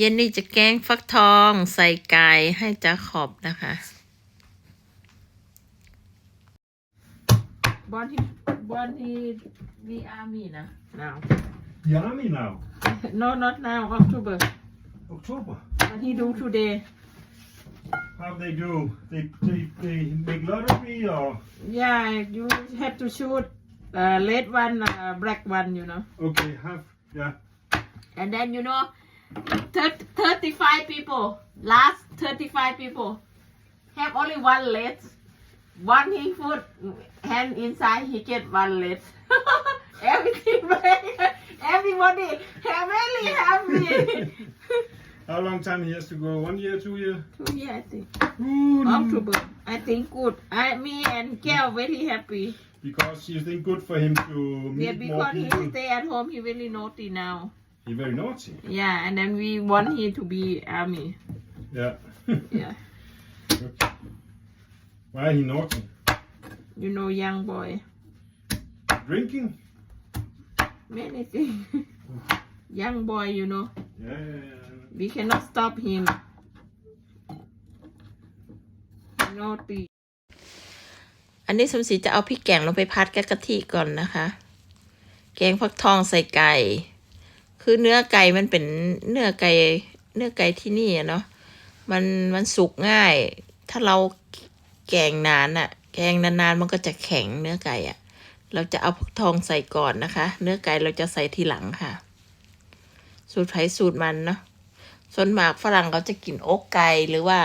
เย็นนี้จะแกงฟักทองใส่ไก่ให้จาขอบนะคะ บอลที่บอลที่วีอาร์มีนะ now The army now. no not now October October. what he do today How they do? They they, they make lottery or yeah you have to shoot uh, red one uh, black one you know okay, have yeah. and then you know thir- 35 people. Last 35 people. Have only one leg. One he put hand inside he get one leg. Everything everybody really happy How long time he has to go? One year, two year? two year, I think. October. I think good. I me and Gail very happy. Because you think good for him to meet yeah more because he stay at home he really naughty now He very naughty. yeah and then we want him to be army Yeah. yeah okay. Why he naughty? you know young boy Drinking? many things. Young boy, you know, Yeah, yeah, yeah. we cannot stop him. Naughty. อันนี้สมศรีจะเอาพริกแกงลงไปพัดกับกะทิก่อนนะคะ แกงฟักทองใส่ไก่ คือเนื้อไก่มันเป็นเนื้อไก่เนื้อไก่ที่นี่เนาะมันมันสุกง่าย ถ้าเราแกงนานอะแกงนานๆมันก็จะแข็งเนื้อไก่อะเราจะเอาฟักทองใส่ก่อนนะคะ เนื้อไก่เราจะใส่ทีหลังค่ะ สูตรไผ่สูตรมันเนาะส่วนมากฝรั่งเขาจะกินอกไก่หรือว่า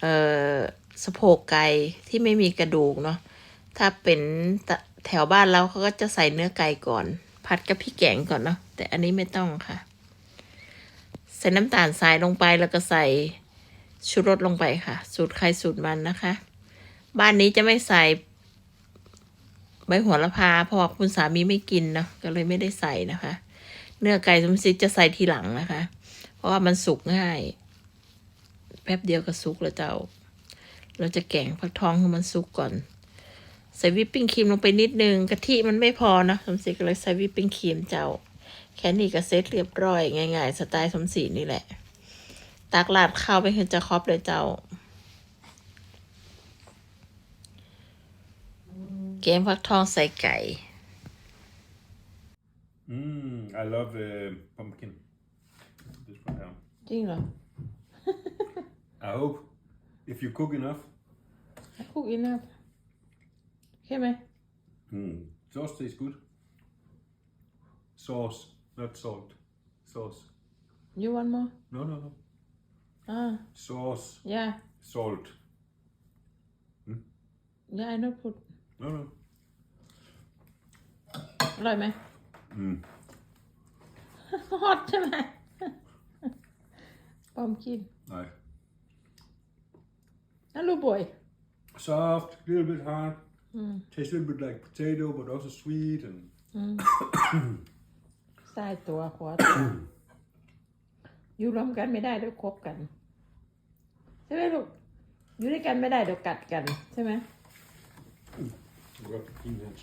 เอ่อสะโพกไก่ที่ไม่มีกระดูกเนาะถ้าเป็นแถวบ้านเราเขาก็จะใส่เนื้อไก่ก่อน ผัดกับพริกแกงก่อนเนาะแต่อันนี้ไม่ต้องค่ะ ใส่น้ำตาลทรายลงไปแล้วก็ใส่ชูรสลงไปค่ะ สูตรใครสูตรมันนะคะ บ้านนี้จะไม่ใส่ใบโหัวละพาเพราะคุณสามีไม่กินเนาะก็เลยไม่ได้ใส่นะคะ เนื้อไก่สมศิษย์จะใส่ทีหลังนะคะ เพราะว่ามันสุกง่าย แป๊บเดียวก็สุกแล้วเจ้า เราจะแกงฟักทองให้มันสุกก่อน ใส่วิปปิ้งครีมลงไปนิดนึงกะทิมันไม่พอนะสมศรีก็เลยใส่วิปปิ้งครีมเจ้า แค่นี้ก็เซตเรียบร้อยง่ายๆสไตล์สมศรีนี่แหละตักลาดข้าวไปเห็นจะครอบเลยเจ้าแกงฟักทองใส่ไก่ Mm, I love uh, pumpkin. This one now. จริงเหรอ I hope if you cook enough. คุกอิ นนะใช่ไหม Mm. Sauce tastes good. Sauce, not salt. Sauce. you want more No, no, no. อ่า Sauce, yeah salt. yeah I know put No, no. อร่อยไหม Mm. ฮอตใช่ไหม ปอมกิน No. นั่นลูกบ่อย Soft, a little bit hard. Mm. Tastes a little bit like potato, but also sweet and ใส่ตัวขวาตัวอยู่รวมกันไม่ได้เดี๋ยวคบกัน ใช่ไหมลูก อยู่ด้วยกันไม่ได้เดี๋ยวกัดกัน ใช่ไหม I've got the peanuts.